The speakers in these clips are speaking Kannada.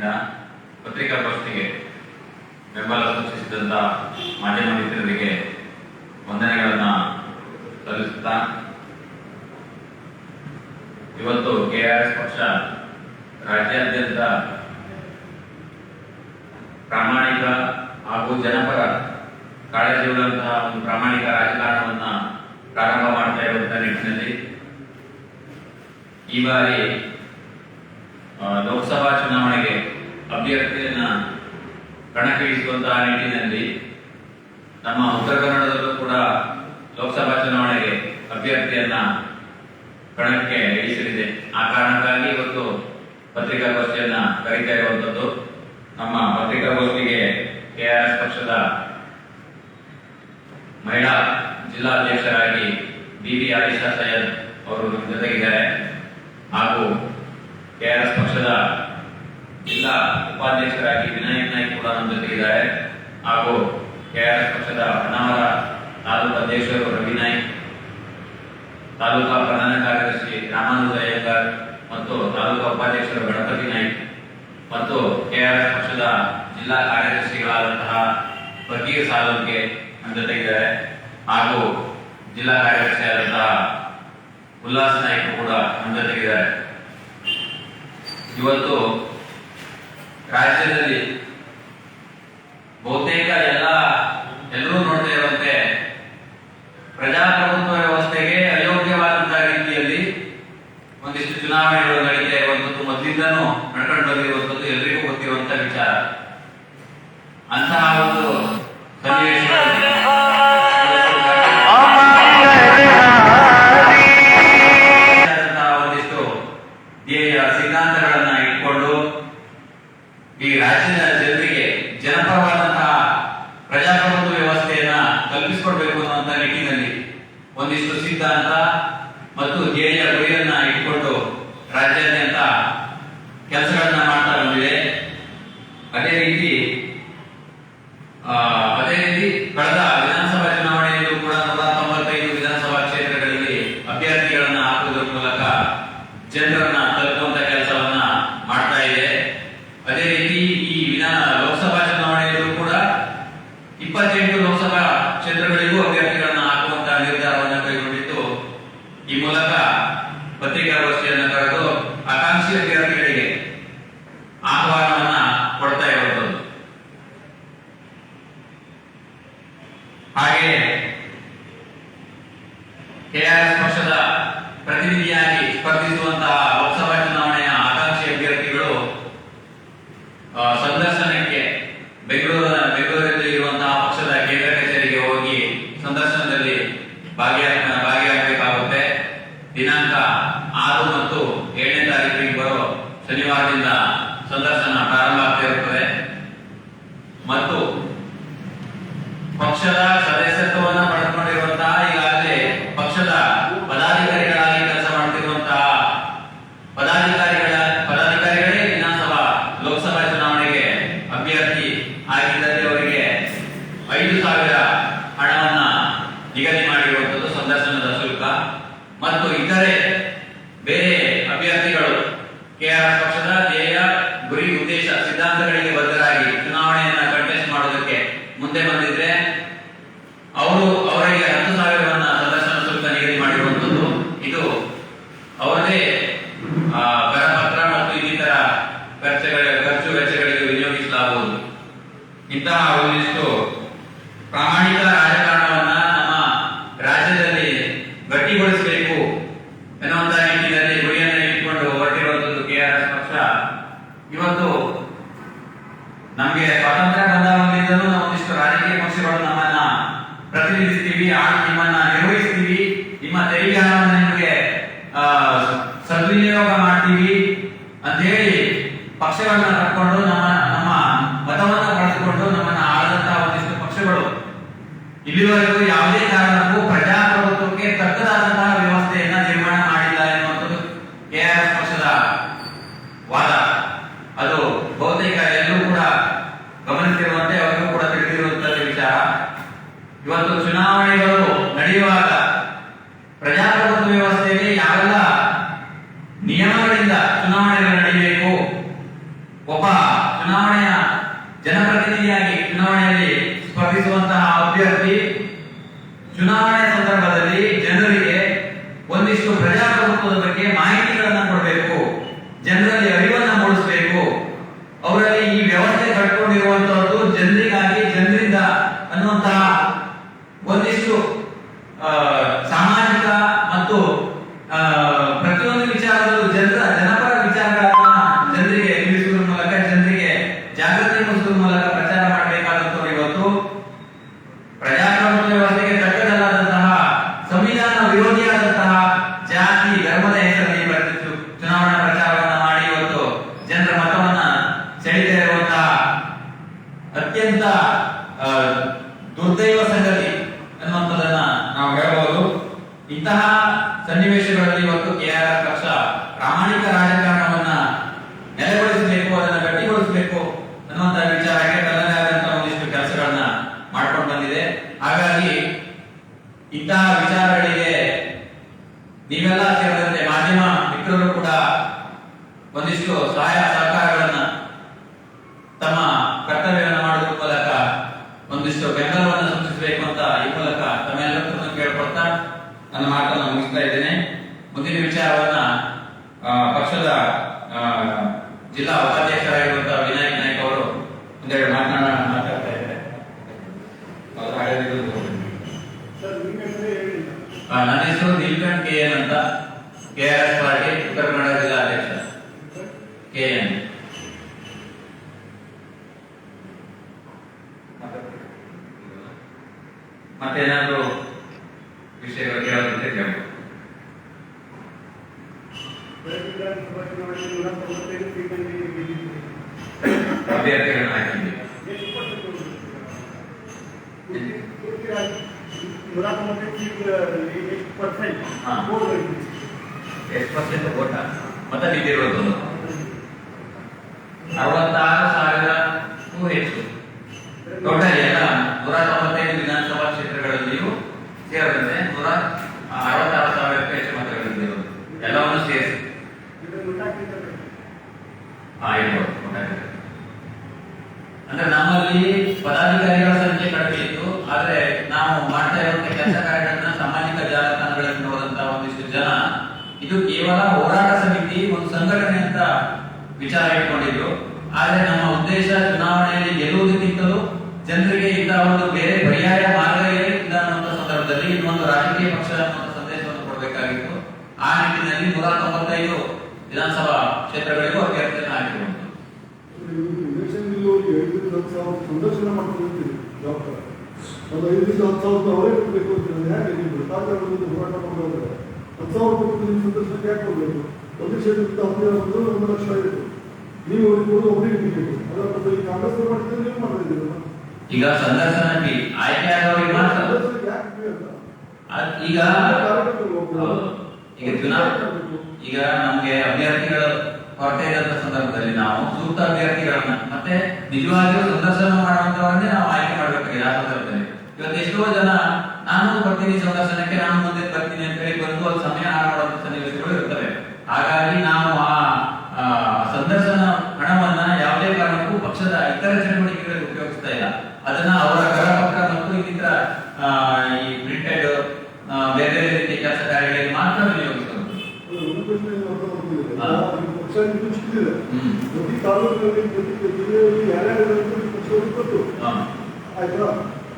ವತಿಯಿಂದ ಪತ್ರಿಕಾಗೋಷ್ಠಿಗೆ ಬೆಂಬಲ ಸೂಚಿಸಿದಂತ ಮಾಧ್ಯಮ ಮಿತ್ರರಿಗೆ ವಂದನೆಗಳನ್ನ ಸಲ್ಲಿಸುತ್ತಾ ಇವತ್ತು ಕೆಆರ್ಎಸ್ ಪಕ್ಷ ರಾಜ್ಯಾದ್ಯಂತ ಪ್ರಾಮಾಣಿಕ ಹಾಗೂ ಜನಪರ ಕಾಳಜಿಯುಳ್ಳಂತಹ ಒಂದು ಪ್ರಾಮಾಣಿಕ ರಾಜಕಾರಣವನ್ನ ಪ್ರಾರಂಭ ಮಾಡ್ತಾ ಇರುವಂತಹ ನಿಟ್ಟಿನಲ್ಲಿ ಈ ಬಾರಿ ಲೋಕಸಭಾ ಚುನಾವಣೆಗೆ ಅಭ್ಯರ್ಥಿಯನ್ನ ಕಣಕ್ಕಿಳಿಸುವಂತಹ ನಿಟ್ಟಿನಲ್ಲಿ ನಮ್ಮ ಉತ್ತರ ಕನ್ನಡದಲ್ಲೂ ಕೂಡ ಲೋಕಸಭಾ ಚುನಾವಣೆಗೆ ಅಭ್ಯರ್ಥಿಯನ್ನ ಕಣಕ್ಕೆ ಇಳಿಸಲಿದೆ. ಆ ಕಾರಣಕ್ಕಾಗಿ ಇವತ್ತು ಪತ್ರಿಕಾಗೋಷ್ಠಿಯನ್ನ ಕರೀತಾ ಇರುವಂತದ್ದು ನಮ್ಮ ಪತ್ರಿಕಾಗೋಷ್ಠಿಗೆ ಕೆಆರ್ಎಸ್ ಪಕ್ಷದ ಮಹಿಳಾ ಜಿಲ್ಲಾಧ್ಯಕ್ಷರಾಗಿ ಬಿ ಬಿ ಆಯಿಷಾ ಸೈಯದ್ ಅವರು ಜೊತೆಗಿದ್ದಾರೆ. ಹಾಗೂ ಕೆಆರ್ಎಸ್ ಪಕ್ಷದ ಜಿಲ್ಲಾ ಉಪಾಧ್ಯಕ್ಷರಾಗಿ ವಿನಾಯಕ್ ನಾಯ್ಕ್ ಕೂಡ ನಮ್ಮ ಜೊತೆಗಿದ್ದಾರೆ. ಹಾಗೂ ಕೆಆರ್ಎಸ್ ಪಕ್ಷದ ಹೊನ್ನಾವರ ತಾಲೂಕು ಅಧ್ಯಕ್ಷರು ರವಿ ತಾಲೂಕಾ ಪ್ರಧಾನ ಕಾರ್ಯದರ್ಶಿ ರಾಮಾನುಜ ಅಯ್ಯಂಗಾರ್ ಮತ್ತು ತಾಲೂಕಾ ಉಪಾಧ್ಯಕ್ಷರು ಗಣಪತಿ ನಾಯ್ಕ್ ಮತ್ತು ಕೆಆರ್ಎಸ್ ಪಕ್ಷದ ಜಿಲ್ಲಾ ಕಾರ್ಯದರ್ಶಿಗಳಾದಂತಹ ಫಕೀರ್ ಸಾಲಂಕೆ ನಮ್ಮ ಜೊತೆಗಿದ್ದಾರೆ. ಹಾಗೂ ಜಿಲ್ಲಾ ಕಾರ್ಯದರ್ಶಿಯಾದಂತಹ ಉಲ್ಲಾಸ್ ನಾಯ್ಕ್ ಕೂಡ ನಮ್ಮ ಜೊತೆಗಿದ್ದಾರೆ. ಇವತ್ತು ರಾಜ್ಯದಲ್ಲಿ ಬಹುತೇಕ ಇಪ್ಪತ್ತೆಂಟು ಲೋಕಸಭಾ ಕ್ಷೇತ್ರಗಳಿಗೂ ಅಭ್ಯರ್ಥಿಗಳನ್ನ ಹಾಕುವಂತ ನಿರ್ಧಾರವನ್ನ ಕೈಗೊಂಡಿದ್ದು ಈ ಮೂಲಕ ಪತ್ರಿಕಾಗೋಷ್ಠಿಯನ್ನು ಕರೆದು ಆಕಾಂಕ್ಷಿ ಅಭ್ಯರ್ಥಿಗಳಿಗೆ ಆಹ್ವಾನವನ್ನ ಕೊಡ್ತಾ ಇರುವಂತದ್ದು ಹಾಗೆ ಕೆಆರ್ಎಸ್ ಪಕ್ಷದ ಪ್ರತಿನಿಧಿಯಾಗಿ ಸ್ಪರ್ಧಿಸುವಂತಹ ಲೋಕಸಭಾ ಚುನಾವಣೆಯ ಆಕಾಂಕ್ಷಿ ಅಭ್ಯರ್ಥಿಗಳು ಆ, ಸಂದರ್ಶನಕ್ಕೆ ಬೆಂಗಳೂರಿನ ಬೆಂಗಳೂರಲ್ಲಿ ಇರುವಂತಹ ಪಕ್ಷದ ಕೇಂದ್ರ ಕಚೇರಿಗೆ ಹೋಗಿ ಸಂದರ್ಶನದಲ್ಲಿ ಭಾಗಿಯಾಗ ಭಾಗಿಯಾಗಬೇಕಾಗುತ್ತೆ ದಿನಾಂಕ ಆರು ಮತ್ತು ಏಳನೇ ತಾರೀಕಿಗೆ ಬರೋ ಶನಿವಾರದಿಂದ ಸಂದರ್ಶನ ಪ್ರಾರಂಭ ಆಗ್ತಾ ಇರುತ್ತದೆ ಮತ್ತು ಪಕ್ಷದ ಸದಸ್ಯತ್ವವನ್ನು ಪಡೆದುಕೊಂಡಿರುವಂತಹ ಈಗಾಗಲೇ ಪಕ್ಷದ ಪದಾಧಿಕಾರಿಗಳಾಗಿ ಕೆಲಸ ಮಾಡುತ್ತಿರುವಂತಹ ಪದಾಧಿಕಾರಿಗಳ ಪದಾಧಿಕಾರಿಗಳೇ ವಿಧಾನಸಭಾ, ಲೋಕಸಭಾ ಚುನಾವಣೆಗೆ ಅಭ್ಯರ್ಥಿ ಆಗಿದ್ದಲ್ಲಿ ಅವರಿಗೆ ಐದು ಸಾವಿರ ಹಣವನ್ನ ನಿಗದಿ ಮಾಡಿರುವಂತದ್ದು ಸಂದರ್ಶನದ ಶುಲ್ಕ ಮತ್ತು ಇತರೆ ಬೇರೆ ಅಭ್ಯರ್ಥಿಗಳು ಕೆಆರ್ ಪಕ್ಷದ ಧ್ಯೇಯ ಗುರಿ ಉದ್ದೇಶ ಸಿದ್ಧಾಂತಗಳಿಗೆ ಬದ್ಧರಾಗಿ ಚುನಾವಣೆಯನ್ನ ಕಂಟೆಸ್ಟ್ ಮಾಡೋದಕ್ಕೆ ಮುಂದೆ ಬಂದಿದ್ರೆ ಅವರು ಅವರಿಗೆ ಹತ್ತು ಸಾವಿರವನ್ನ ಸಂದರ್ಶನ ಶುಲ್ಕ ನಿಗದಿ ಮಾಡಿರುವಂತದ್ದು ಇದು ಅವರದೇ ಆ, ಕರಪತ್ರ ಮತ್ತು ಇನ್ನಿತರ ಖರ್ಚುಗಳ ಖರ್ಚು ವೆಚ್ಚಗಳಿಗೆ ವಿನಿಯೋಗಿಸಲಾಗುವುದು ಇಂತಹ ಒಂದಿಷ್ಟು ಪ್ರಾಮಾಣಿಕ ರಾಜಕಾರಣವನ್ನ ನಮ್ಮ ರಾಜ್ಯದಲ್ಲಿ ಗಟ್ಟಿಗೊಳಿಸಬೇಕು ಎನ್ನುವಂತ ನಿಟ್ಟಿನಲ್ಲಿ ಗುರಿಯನ್ನು ಇಟ್ಕೊಂಡು ಹೊರಟಿರುವಂತದ್ದು ಕೆಆರ್ಎಸ್ ಪಕ್ಷ. ಇವತ್ತು ನಮಗೆ ಸ್ವಾತಂತ್ರ್ಯ ಬಂದಾಗಲಿಂದಲೂ ನಾವು ಒಂದಿಷ್ಟು ರಾಜಕೀಯ ಪಕ್ಷಗಳು ನಮ್ಮನ್ನ ಪ್ರತಿನಿಧಿಸ್ತೀವಿ ಆ ನಿಮ್ಮನ್ನ ನಿರ್ವಹಿಸ್ತೀವಿ, ನಿಮ್ಮ ತೆರಿಗೆ ಹಣವನ್ನು ನಿಮಗೆ ಸದ್ವಿನಿಯೋಗ ಮಾಡ್ತೀವಿ ಅಂತ ಹೇಳಿ ಪಕ್ಷಗಳನ್ನ ಕಟ್ಕೊಂಡು ನಮ್ಮ ನಮ್ಮ ಮತವನ್ನ ಬಳಸಿಕೊಂಡು ನಮ್ಮನ್ನ ಆಳದಂತಹ ಒಂದಿಷ್ಟು ಪಕ್ಷಗಳು ಇಲ್ಲಿವರೆಗೂ ಯಾವುದೇ ಕಾರಣಕ್ಕೂ ಪ್ರಜಾಪ್ರಭುತ್ವಕ್ಕೆ ತಕ್ಕದಾದಂತಹ ವ್ಯವಸ್ಥೆಯನ್ನ ನಿರ್ಮಾಣ ಮಾಡಿಲ್ಲ ಎನ್ನುವಂಥದ್ದು ಕೆಆರ್ಎಸ್ ಪಕ್ಷದ ವಾದ ಅದು ಬಹುತೇಕ ಎಲ್ಲರೂ ಕೂಡ ಗಮನಿಸಿರುವಂತೆ ಅವರಿಗೂ ಕೂಡ ತಿಳಿದಿರುವಂತಹ ವಿಚಾರ. ಇವತ್ತು ಚುನಾವಣೆಗಳು ನಡೆಯುವಾಗ ಪ್ರಜಾಪ್ರಭುತ್ವ ವ್ಯವಸ್ಥೆಯಲ್ಲಿ ಯಾವೆಲ್ಲ ನಿಯಮಗಳಿಂದ ಚುನಾವಣೆಗಳು ನಡೆಯಬೇಕು ಒಬ್ಬ ಚುನಾವಣೆಯ ಜನಪ್ರತಿನಿಧಿಯಾಗಿ ಚುನಾವಣೆಯಲ್ಲಿ ಸ್ಪರ್ಧಿಸುವಂತಹ ಅಭ್ಯರ್ಥಿ ಚುನಾವಣೆ ಸಂದರ್ಭದಲ್ಲಿ ಜನರಿಗೆ ಒಂದಿಷ್ಟು ಪ್ರಜಾಪ್ರಭುತ್ವದ ಬಗ್ಗೆ ಮಾಹಿತಿಗಳನ್ನ ಕೊಡಬೇಕು ಜನರಲ್ಲಿ ಅರಿವನ್ನ ಮೂಡಿಸಬೇಕು ಅವರಲ್ಲಿ ಈ ವ್ಯವಸ್ಥೆ ಕಟ್ಕೊಂಡಿರುವಂತಹದ್ದು ಜನರಿಗಾಗಿ ಜನರಿಂದ ಅನ್ನುವಂತಹ ಒಂದಿಷ್ಟು ಆ, ಸಾಮಾಜಿಕ ಮತ್ತು ಆ, ಪ್ರತಿಯೊಂದು ವಿಚಾರದಲ್ಲೂ ಜನರ ಜನಪರ ವಿಚಾರಗಳನ್ನ ಜನರಿಗೆ ತಿಳಿಸುವುದರ ಮೂಲಕ ಜನರಿಗೆ ಜಾಗೃತಿ ಮೂಡಿಸುವ ಮೂಲಕ ಪ್ರಚಾರ ಮಾಡಬೇಕಾದಂತವ್ರು ಇವತ್ತು ಪ್ರಜಾಪ್ರಭುತ್ವ ವ್ಯವಸ್ಥೆಗೆ ತಕ್ಕದಲ್ಲಾದಂತಹ ಸಂವಿಧಾನ ವಿರೋಧಿಯಾದಂತಹ ಜಾತಿ ಧರ್ಮದ ಹೆಸರಲ್ಲಿ ಪ್ರತಿ- ಚುನಾವಣಾ ಪ್ರಚಾರವನ್ನ ಮಾಡಿ ಇವತ್ತು ಜನರ ಮತವನ್ನ ಸೆಳೀತಾ ಇರುವಂತಹ ಅತ್ಯಂತ ಆ, ದುರ್ದೈವ ಸಂಗತಿ ಅನ್ನುವಂಥದ್ದನ್ನ ನಾವು ಹೇಳಬಹುದು ಇಂತಹ ಸನ್ನಿವೇಶಗಳಲ್ಲಿ ಇವತ್ತು ಆರ್ ಪಕ್ಷ ಪ್ರಾಮಾಣಿಕ ರಾಜಕಾರಣವನ್ನ ನೆಲೆಗೊಳಿಸಬೇಕು, ಅದನ್ನ ಗಟ್ಟಿಗೊಳಿಸಬೇಕು ಅನ್ನುವಂತ ವಿಚಾರಕ್ಕೆ ತನ್ನದೇ ಆದಂತಹ ಒಂದಿಷ್ಟು ಕೆಲಸಗಳನ್ನ ಮಾಡ್ಕೊಂಡು ಬಂದಿದೆ. ಹಾಗಾಗಿ ಇಂತಹ ವಿಚಾರಗಳಿಗೆ ನೀವೆಲ್ಲ ಸೇರಿದಂತೆ ಮಾಧ್ಯಮ ಮಿತ್ರರು ಕೂಡ ಒಂದಿಷ್ಟು ಸಹಾಯ ಸಹಕಾರಗಳನ್ನ ತಮ್ಮ ಕರ್ತವ್ಯವನ್ನು ಮಾಡುವುದರ ಮೂಲಕ ಒಂದಿಷ್ಟು ಬೆಂಬಲವನ್ನು ಸೂಚಿಸಬೇಕು ಅಂತ ಈ ಮೂಲಕ ತಮ್ಮೆಲ್ಲರನ್ನು ಕೇಳ್ಕೊಳ್ತಾ ನನ್ನ ಮಾತನ್ನು ಮುಗಿಸ್ತಾ ಇದ್ದೇನೆ ಮುಂದಿನ ವಿಚಾರವನ್ನ ಆ, ಪಕ್ಷದ ಆ, ಜಿಲ್ಲಾ ಉಪಾಧ್ಯಕ್ಷರಾಗಿರುವಂತಹ ವಿನಾಯಕ್ ನಾಯ್ಕ ಅವರು ಒಂದೆರಡು ಮಾತನಾಡ ಮಾತಾಡ್ತಾ ಇದ್ದಾರೆ ಅವ್ರು ಹಾಡಿದ್ದು ಆ, ನನ್ನ ಹೆಸರು ನೀಲ್ಕಂಠ್ ಕೆ ಎನ್ ಅಂತ. K R S party, Uttara Kannada ಜಿಲ್ಲಾ ಅಧ್ಯಕ್ಷ. K N. ಮತ್ತೇನಾದ್ರೂ ವಿಷಯಗಳು ಅಭ್ಯರ್ಥಿಗಳನ್ನ ಹಾ. ಎಷ್ಟು ಪರ್ಸೆಂಟ್ ಓಟ ಮತ ಬಿದ್ದಿರೋದು ಅರವತ್ತಾರು ಸಾವಿರಕ್ಕೂ ಹೆಚ್ಚು ಟೋಟಲ್ ಎಲ್ಲ ನೂರ ತೊಂಬತ್ತೈದು ವಿಧಾನಸಭಾ ಕ್ಷೇತ್ರಗಳಲ್ಲಿಯೂ ಸೇರಿದಂತೆ ನೂರ ಅರವತ್ತಾರು ಸಾವಿರಕ್ಕೂ ಹೆಚ್ಚು ಮತಗಳು ಬಿದ್ದಿರೋದು ಎಲ್ಲವನ್ನು ಸೇರಿಸಿ ಹಾ ಇರ್ಬೋದು ಒಟ್ಟಾರೆ. ಅಂದ್ರೆ ನಮ್ಮಲ್ಲಿ ಪದಾಧಿಕಾರಿಗಳ ಸಂಖ್ಯೆ ಕಡಿಮೆ ಇತ್ತು ಆದ್ರೆ ನಾವು ಮಾಡ್ತಾ ಇರುವಂತಹ ಕೆಲಸ ಕಾರ್ಯಗಳನ್ನ ಸಾಮಾಜಿಕ ಜಾಲತಾಣಗಳಲ್ಲಿ ನೋಡಿದಂತಹ ಒಂದಿಷ್ಟು ಜನ ಇದು ಕೇವಲ ಹೋರಾಟ ಸಮಿತಿ ಒಂದು ಸಂಘಟನೆ ಅಂತ ವಿಚಾರ ಇಟ್ಕೊಂಡಿದ್ರು. ಆದರೆ ನಮ್ಮ ಉದ್ದೇಶ ಚುನಾವಣೆಯಲ್ಲಿ ಗೆಲ್ಲುವುದಕ್ಕಿಂತಲೂ ಜನರಿಗೆ ಇಂತಹ ಒಂದು ಬೇರೆ ಪರ್ಯಾಯ ಮಾರ್ಗ ಇಲ್ಲ ಅನ್ನುವಂಥ ಸಂದರ್ಭದಲ್ಲಿ ಇನ್ನೊಂದು ರಾಜಕೀಯ ಪಕ್ಷ ಅನ್ನುವಂಥ ಸಂದೇಶವನ್ನು ಕೊಡಬೇಕಾಗಿತ್ತು. ಆ ನಿಟ್ಟಿನಲ್ಲಿ ನೂರ ತೊಂಬತ್ತೈದು ವಿಧಾನಸಭಾ ಕ್ಷೇತ್ರಗಳಿಗೂ ಅಭ್ಯರ್ಥಿಯನ್ನು ಡಾಕ್ಟರ್. ಒಂದು ಐದು ದಿವಸ ಹತ್ತು ಸಾವಿರ ಅವರೇ ಕೊಡಬೇಕು ಅಂತೀರಿ ಹೇಗೆ ನೀವು ಹೋರಾಟ ಮಾಡೋದ್ರೆ ಹತ್ತು ಸಾವಿರ ಒಂದು ಕ್ಷೇತ್ರದಿಂದ ಒಂದು ಲಕ್ಷ ಆಯಿತು ನೀವು ಒಬ್ಬರಿಗೆ ಬಿಡಬೇಕು ಅದರ ಬದಲು ಕಾಂಗ್ರೆಸ್ ಮಾಡಿದ್ರೆ ನೀವು ಈಗ ಸಂದರ್ಶನಕ್ಕೆ ಆಯ್ಕೆ ಆಗೋರಿಗೆ ಮಾತ್ರ? ಈಗ ಈಗ ಚುನಾವಣೆ ಈಗ ನಮ್ಗೆ ಅಭ್ಯರ್ಥಿಗಳ ಕೊರತೆ ಇದ್ದಂತ ಸಂದರ್ಭದಲ್ಲಿ ನಾವು ಸೂಕ್ತ ಅಭ್ಯರ್ಥಿಗಳನ್ನ ಮತ್ತೆ ನಿಜವಾಗಿಯೂ ಸಂದರ್ಶನ ಮಾಡುವಂತವರನ್ನೇ ನಾವು ಆಯ್ಕೆ ಮಾಡಬೇಕಾಗಿದೆ ಆ ಸಂದರ್ಭದಲ್ಲಿ. ಇವತ್ತು ಎಷ್ಟೋ ಜನ ನಾನು ಬರ್ತೀನಿ ಸಂದರ್ಶನಕ್ಕೆ ನಾನು ಮುಂದೆ ಬರ್ತೀನಿ ಅಂತ ಹೇಳಿ ಬಂದು ಅಲ್ಲಿ ಸಮಯ ಹಾಳು ಮಾಡುವಂತ ಸನ್ನಿವೇಶಗಳು ಇರ್ತವೆ. ಹಾಗಾಗಿ ನಾವು ಆ ಆ, ಸಂದರ್ಶನ ಹಣವನ್ನ ಯಾವುದೇ ಕಾರಣಕ್ಕೂ ಪಕ್ಷದ ಇತರ ಚಟುವಟಿಕೆಗಳಿಗೆ ಉಪಯೋಗಿಸ್ತಾ ಇಲ್ಲ ಅದನ್ನ ಅವರ ಕರಪತ್ರ ಮತ್ತು ಇನ್ನಿತರ ಆ, ಈ ಪ್ರಿಂಟೆಡ್ ಬೇರೆ ಬೇರೆ ರೀತಿಯ ಕೆಲಸ ಕಾರ್ಯಗಳಿಗೆ ಮಾತ್ರ ವಿನಿಯೋಗಿಸಬಹುದು ಒಂದು ಪ್ರಶ್ನೆ ಏನು ಅರ್ಥ ಮಾಡ್ಕೊಂಡಿದ್ದೀರಿ? ಹಾ. ನಿಮ್ಗೆ ಚಿಕ್ಕದಿದೆ ಪ್ರತಿ ತಾಲೂಕಿನಲ್ಲಿ ಪ್ರತಿ ಜಿಲ್ಲೆಯಲ್ಲಿ ಯಾರ್ಯಾರು ಕೊಟ್ಟು. ಆಯ್ತಾ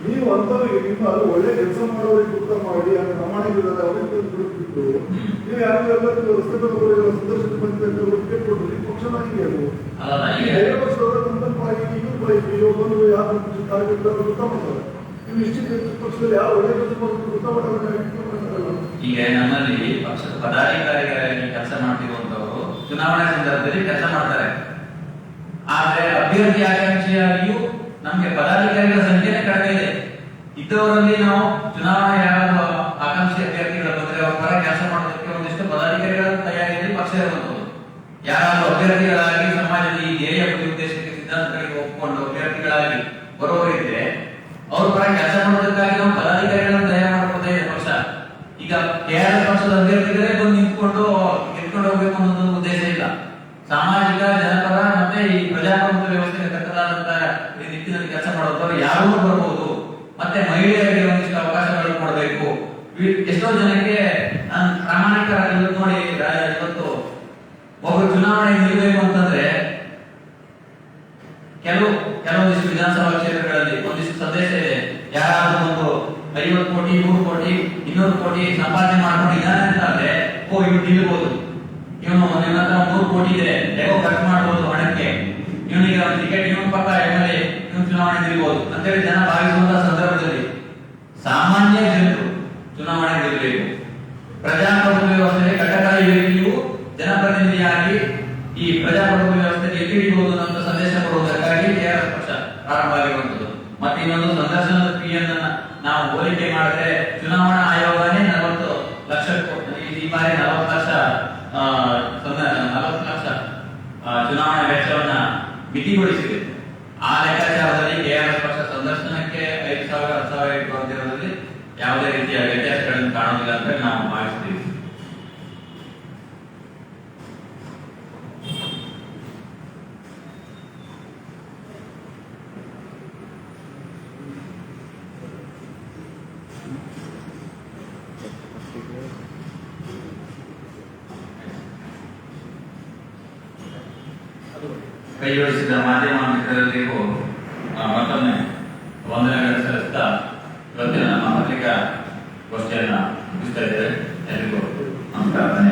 ನೀವು ಅಂತವ್ರಿಗೆ ನಿಮ್ಮ ಒಳ್ಳೆ ಕೆಲಸ ಮಾಡೋರಿಗೆ ಗುರುತ ಮಾಡಿ ಆ ಪ್ರಾಮಾಣಿಕವಾದ ಅವರಿಗೆ ಬಿಟ್ಟು. ನೀವು ಯಾರು ಎಲ್ಲರೂ ರಸ್ತೆ ಬರೋರಿಗೆ ಸಂದರ್ಶನ ಅದು ವರ್ಷದವರ ಬೇರೆ ಪಕ್ಷದವರು ನಮ್ಮ ಪರವಾಗಿ ಇವ್ರ ಪರವಾಗಿ ಇವ್ರು ಬಂದು ಯಾವ ಪಕ್ಷ ಕಾರ್ಯಕರ್ತರು ಗುರುತ ಮಾಡ್ತಾರೆ ನೀವು ಪಕ್ಷದಲ್ಲಿ ಯಾವ ಒಳ್ಳೆ ಕೆಲಸ ಈಗ ನಮ್ಮಲ್ಲಿ ಪಕ್ಷದ ಪದಾಧಿಕಾರಿಗಳಾಗಿ ಕೆಲಸ ಮಾಡ್ತಿರುವಂತವರು ಚುನಾವಣೆ ಸಂದರ್ಭದಲ್ಲಿ ಕೆಲಸ ಮಾಡ್ತಾರೆ. ಆದ್ರೆ ಅಭ್ಯರ್ಥಿ ಆಕಾಂಕ್ಷಿಯಾಗಿಯೂ ನಮ್ಗೆ ಪದಾಧಿಕಾರಿಗಳ ಸಂಖ್ಯೆನೇ ಕಡಿಮೆ ಇದೆ. ಇದ್ದವರಲ್ಲಿ ನಾವು ಚುನಾವಣೆ ಯಾರು ಆಕಾಂಕ್ಷಿ ಅಭ್ಯರ್ಥಿಗಳ ಬಂದ್ರೆ ಅವರ ಪರ ಕೆಲಸ ಮಾಡೋದಕ್ಕೆ ಒಂದಿಷ್ಟು ಪದಾಧಿಕಾರಿಗಳ ತಯಾರಿಯಲ್ಲಿ ಪಕ್ಷ ಇರಬಹುದು. ಯಾರಾದ್ರೂ ಅಭ್ಯರ್ಥಿಗಳಾಗಿ ಸಮಾಜದ ಈ ಧ್ಯೇಯ ಗುರಿ ಉದ್ದೇಶಕ್ಕೆ ಸಿದ್ಧಾಂತಗಳಿಗೆ ಒಪ್ಪಿಕೊಂಡು ಅಭ್ಯರ್ಥಿಗಳಾಗಿ ಬರೋರಿದ್ರೆ ಅವ್ರ ಪರ ಕೆಲಸ ಮಾಡೋದಕ್ಕಾಗಿ ನಾವು ಪದಾಧಿಕಾರಿಗಳನ್ನು ತಯಾರು ಮಾಡ್ಕೊತಾ ಇದೆ ಪಕ್ಷ ಈಗ ಕೆಆರ್ಎಸ್ ಪಕ್ಷದ ಅಭ್ಯರ್ಥಿಗಳೇ ಬಂದು ನಿಂತ್ಕೊಂಡು ಗೆದ್ಕೊಂಡು ಹೋಗ್ಬೇಕು ಅನ್ನೋದು ಉದ್ದೇಶ ಇಲ್ಲ ಸಾಮಾಜಿಕ ಜನಪರ ಮತ್ತೆ ಈ ಪ್ರಜಾಪ್ರಭುತ್ವ ವ್ಯವಸ್ಥೆಗೆ ತಕ್ಕದಾದಂತಹ ಈ ನಿಟ್ಟಿನಲ್ಲಿ ಕೆಲಸ ಮಾಡುವಂತವ್ರು ಯಾರೂ ಬರಬಹುದು ಮತ್ತೆ ಮಹಿಳೆಯರಿಗೆ ಒಂದಿಷ್ಟು ಅವಕಾಶಗಳು ಕೊಡಬೇಕು. ಎಷ್ಟೋ ಜನಕ್ಕೆ ನಾನು ಪ್ರಾಮಾಣಿಕರಾಗಿ ನೋಡಿ ಇವತ್ತು ಒಬ್ಬರು ಚುನಾವಣೆ ನಿಲ್ಲಬೇಕು ಅಂತಂದ್ರೆ ಕೆಲವು, ಕೆಲವೊಂದಿಷ್ಟು ವಿಧಾನಸಭಾ ಕ್ಷೇತ್ರಗಳಲ್ಲಿ ಒಂದಿಷ್ಟು ಸಂದೇಶ ಇದೆ. ಯಾರಾದ್ರೂ ಒಂದು ಐವತ್ತು ಕೋಟಿ ನೂರು ಕೋಟಿ, ಇನ್ನೂರು ಕೋಟಿ ಸಂಪಾದನೆ ಮಾಡ್ಕೊಂಡಿದ್ದಾನೆ ಅಂತ ಅಂದ್ರೆ ಓ ಇವ್ರು ಹತ್ರ ನೂರು ಕೋಟಿ ಇದೆ ಹೇಗೋ ಖರ್ಚು ಮಾಡಬಹುದು ಹಣಕ್ಕೆ. ಇವನಿಗೆ ಟಿಕೆಟ್ ಇವನ್ ಪಕ್ಕ ಎಂ ಎಲ್ ಎ ಇವನು ಚುನಾವಣೆ ನಿಲ್ಬಹುದು ಅಂತೇಳಿ ಜನ ಭಾವಿಸುವಂತಹ ಸಂದರ್ಭದಲ್ಲಿ ಸಾಮಾನ್ಯ ಜನರು ಚುನಾವಣೆ ನಿಲ್ಲಬೇಕು ಪ್ರಜಾಪ್ರಭುತ್ವ ವ್ಯವಸ್ಥೆಗೆ ಕಟ್ಟಕಡೆಯ ವ್ಯಕ್ತಿಯು ಜನಪ್ರತಿನಿಧಿಯಾಗಿ ಈ ಪ್ರಜಾಪ್ರಭುತ್ವ ವ್ಯವಸ್ಥೆ ಎಲ್ಲಿ ಹಿಡಿಯುವುದು ಅಂತ ಸಂದೇಶ ಕೊಡುವುದಕ್ಕಾಗಿ ಕೆಆರ್ಎಸ್ ಪಕ್ಷ ಪ್ರಾರಂಭ ಆಗಿರುವಂತದ್ದು ಮತ್ತೆ ಇನ್ನೊಂದು ಸಂದರ್ಶನದ ಫೀಯನ್ನು ನಾವು ಹೋಲಿಕೆ ಮಾಡಿದ್ರೆ ಚುನಾವಣಾ ಕೈ ಜೋಡಿಸಿದ ಮಾಧ್ಯಮ ಮಿತ್ರರಿಗೂ ಆ, ಮತ್ತೊಮ್ಮೆ ವಂದನೆಗಳನ್ನು ಸಲ್ಲಿಸ್ತಾ ಇವತ್ತಿನ ನಮ್ಮ ಪತ್ರಿಕಾ ಗೋಷ್ಠಿಯನ್ನ ಮುಗಿಸ್ತಾ ಇದ್ದೇವೆ ಎಲ್ರಿಗೂ ನಮಸ್ಕಾರ ಧನ್ಯವಾದ